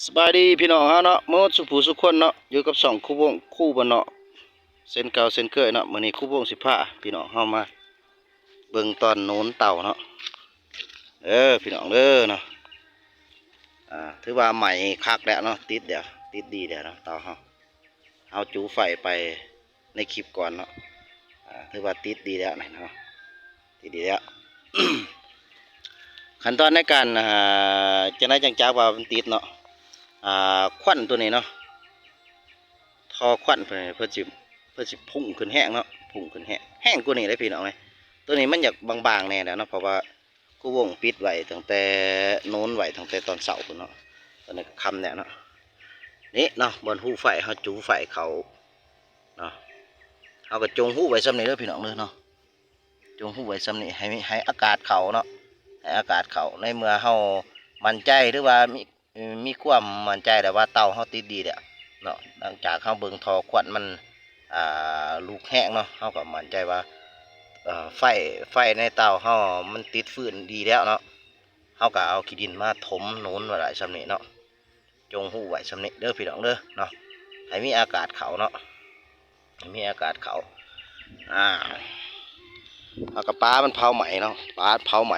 สบายดีพี่น้องฮะเนาะมดสุภูสุขคนเนาะอยู่กับสองคู่วงคู่บนเนาะเส้นเก่าเส้นเคยเนาะมื้อนี้คู่วงสิพาพี่น้องเฮามา เบิ่งตอนโน้นเต่าเนาะเออพี่น้องเด้อเนาะอ่าถือว่าใหม่คักแล้วเนาะติดเดี๋ยวติดดีเดี๋ยวเนาะเต่าเฮาเอาจูไฟไปในคลิปก่อนเนาะอ่าถือว่าติดดีแล้วนะเนาะติดดีแล้วขั้นตอนในการอ่าจะได้จังจักว่ามันติดเนาะ อ่าควันตัวนี้เนาะทอควันเพื่อเพื่อจิเพื่อจิพุ่งขึ้นแห้งเนาะพุ่งขึ้นแห้งแห้งกว่านี้เลยพี่น้องเลยตัวนี้มันอยากบางๆแน่แล้วเนาะเพราะว่ากูวงปิดไว้ตั้งแต่โน้นไว้ตั้งแต่ตอนเสาร์เนาะตอนนี้คำเนี่ยเนาะนี่เนาะบนหูไฟเขาจูไฟเขาเนาะเอากระจงหูไว้ซ้ำนี่เด้อพี่น้องเด้อเนาะจงหูไว้ซ้ำนี่ให้ให้อากาศเขาเนาะให้อากาศเขาในเมื่อเฮามั่นใจหรือว่ามี มีความมั่นใจแต่ว่าเตาเขาติดดีเด้อเนาะหลังจากเขาเบิ่งทอควันมันอ่าลูกแห้งเนาะเขาก็มั่นใจว่าเอ่อไฟไฟในเตาเขามันติดฟืนดีแล้วเนาะเขาก็เอาขี้ดินมาถมหนุนไว้หลายสำนี้เนาะ จงหูไว้สำเนีเด้อพี่น้องเด้อเนาะ ให้มีอากาศเขาเนาะให้มีอากาศเขาอ่าเอากระป้ามันเผาไหมเนาะป้าเผาไหม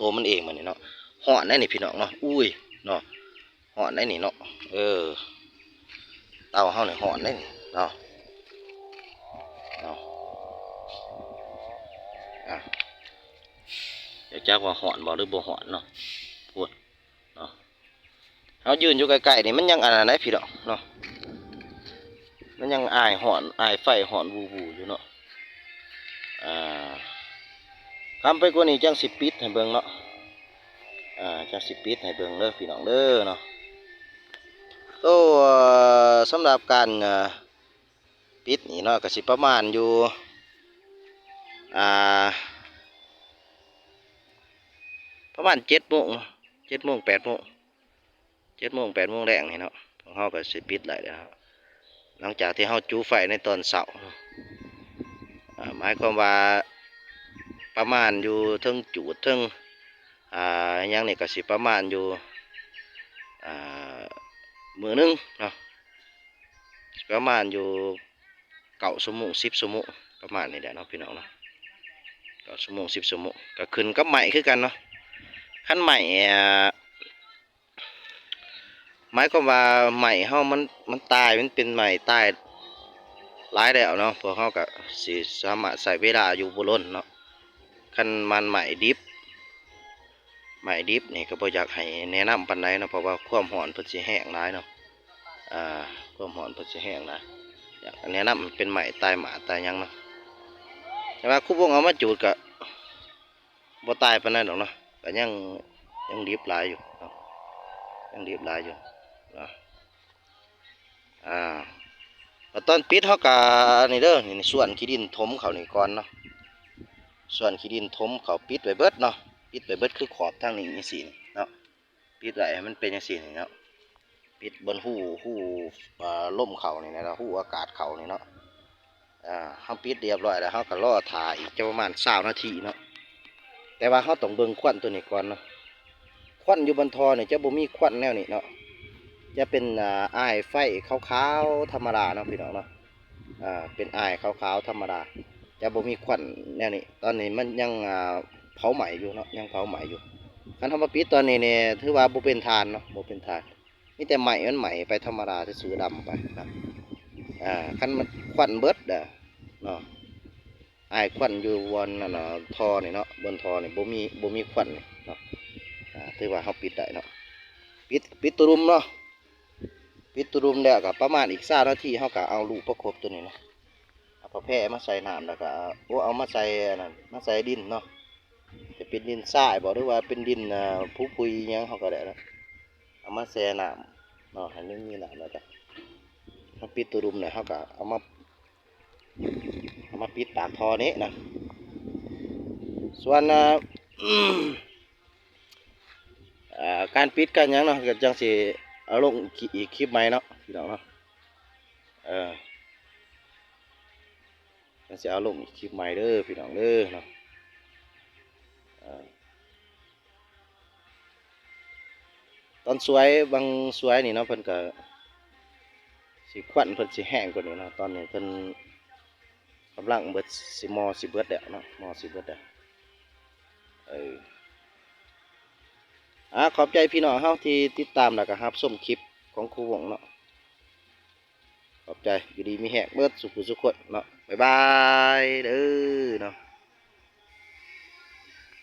ตัวมันเองมันนี่เนาะห่อนได้นี่พี่น้องเนาะ อุ้ยเนาะ หอนได้นี่เนาะเออเต่าเฮาเนี่ยหอนได้นี่เนาะเนาะอะเดี๋ยวจักว่าหอนบ่หรือบ่หอนเนาะพูดเนาะเฮายืนอยู่ใกล้ๆนี่มันยังอันนั้นได้พี่ดอกเนาะมันยังอายหอนอายไฟหอนวูวูอยู่เนาะอ่าคำไปกว่านี้จังสิปิดให้เบิ่งเนาะอ่าจังสิปิดให้เบิ่งเด้อพี่น้องเด้อเนาะ ตัวสำหรับการปิดนี่เนาะก็สิประมาณอยู่อ่าประมาณเจ็ดโมงเจ็ดโมงแปดโมงเจ็ดโมงแปดโมงแรงนี่เนาะของเขาก็สิปิดไหลแล้วหลังจากที่เขาจูไฟในตอนเสาร์อ่าหมายความว่าประมาณอยู่เทึงจูดเทึงอ่ายังนี่ก็สิประมาณอยู่อ่า มือนึงเนาะประมาณอยู่เก่าสมุสิบสมุประมาณนี้แหละเนาะพี่น้องเนาะเก่าสมุสิบสมุก็ขึ้นกับใหม่คือกันเนาะขั้นใหม่อ่าหมายความว่าใหม่เฮามันมันตายมันเป็นใหม่ตายหลายแล้วเนาะพวกเฮาก็สิสามารถใส่เวลาอยู่บ่ล้นเนาะคันมันใหม่ดิบ ใหม่ดิบนี่ก็บ่อยากให้แนะนำปานใดเนาะเพราะว่าความร้อนเพิ่นสิแห้งหลายเนาะอ่าความหอนเพิ่นสิแห้งนะอยากแนะนำเป็นใหม่ตายหมาตายหยังเนาะแต่ว่าคุบวงเอามาจูดก็บ่ตายปานนั้นดอกเนาะก็ยังยังดิบหลายอยู่เนาะยังดิบหลายอยู่เนาะอ่าตอนปิดเฮาก็นี่เด้อนี่ส่วนขี้ดินถมเขานี่ก่อนเนาะส่วนขี้ดินถมเขาปิดไว้เบิดเนาะ ปิดไว้เบิดคือขอบทางนี้จังซี่นี่เนาะปิดไห้มันเป็นจังซี่นี่เนาะปิดบนหูหูล่มเขานี่นะหูอากาศเขานี่เนาะอ่าเขาปิดเรียบร้อยแล้วเขาก็รอถ่ายอีกจะประมาณสานาทีเนาะแต่ว่าเขาต้องเบิ่งควันตัวนี้ก่อนเนาะควันอยู่บนทอเนี่ยจะบ่มีควันแนวนี้เนาะจะเป็นอ่าอ้ายไฟขาวๆธรรมดาเนาะพี่น้องเนาะอ่าเป็นอ้ายขาวๆธรรมดาจะบ่มีควันแนวนี้ ตอนนี้มันยังอ่า เผาไหม้อยู่เนาะยังเผาไหม้อยู่คันทำมาปิดตอนนี้เนี่ยถือว่าบ่เป็นทานเนาะบ่เป็นทานมีแต่ใหม่มันใหม่ไปธรรมดาจะซื้อดำไปนะอ่าคันมันควันเบิดเด้อเนาะไอ้ควันอยู่บนนั่นน่ะทอนี่เนาะบนทอเนี่บ่มีบ่มีควันเนาะอ่าถือว่าเฮาปิดได้เนาะปิดปิดตัวรุมเนาะปิดตัวรุมแล้วก็ประมาณอีก3นาทีเฮาก็เอาลูกประคบตัวนี้เนาะเอาผ้าแพร่มาใส่น้ำแล้วก็เอาโอ้เอามาใส่นนั้นมาใส่ดินเนาะ เป็นดินทรายบ่หรือว่าเป็นดินอ่าผุปุยยังเฮาก็ได้นะเอามาแช่น้ำเนาะให้มันมีน้ำแล้วก็มาปิดตัวรุมเนี่ยเขาก็เอามาเอามาปิดปากท่อนี้นะส่วนการปิดกันยังเนาะก็จังสิเอาลงอีกคลิปใหม่เนาะพี่น้องเนาะเออจังสิเอาลงอีกคลิปใหม่เด้อพี่น้องเด้อเนาะ ตอนสวยบางสวยนี่เนาะเพิ่นก็สิควันเพิ่นสิแห้งกว่านี้เนาะตอนนี้เพิ่นกำลังเบิดสิมอสิเบิดแล้วเนาะมอสิเบิดแล้วเอออ่าขอบใจพี่น้องเฮาที่ติดตามแล้วก็รับชมคลิปของครูวงเนาะขอบใจอยู่ดีมีแหกเบิดสุขุสุขคนเนาะบ๊ายบายเด้อเนาะ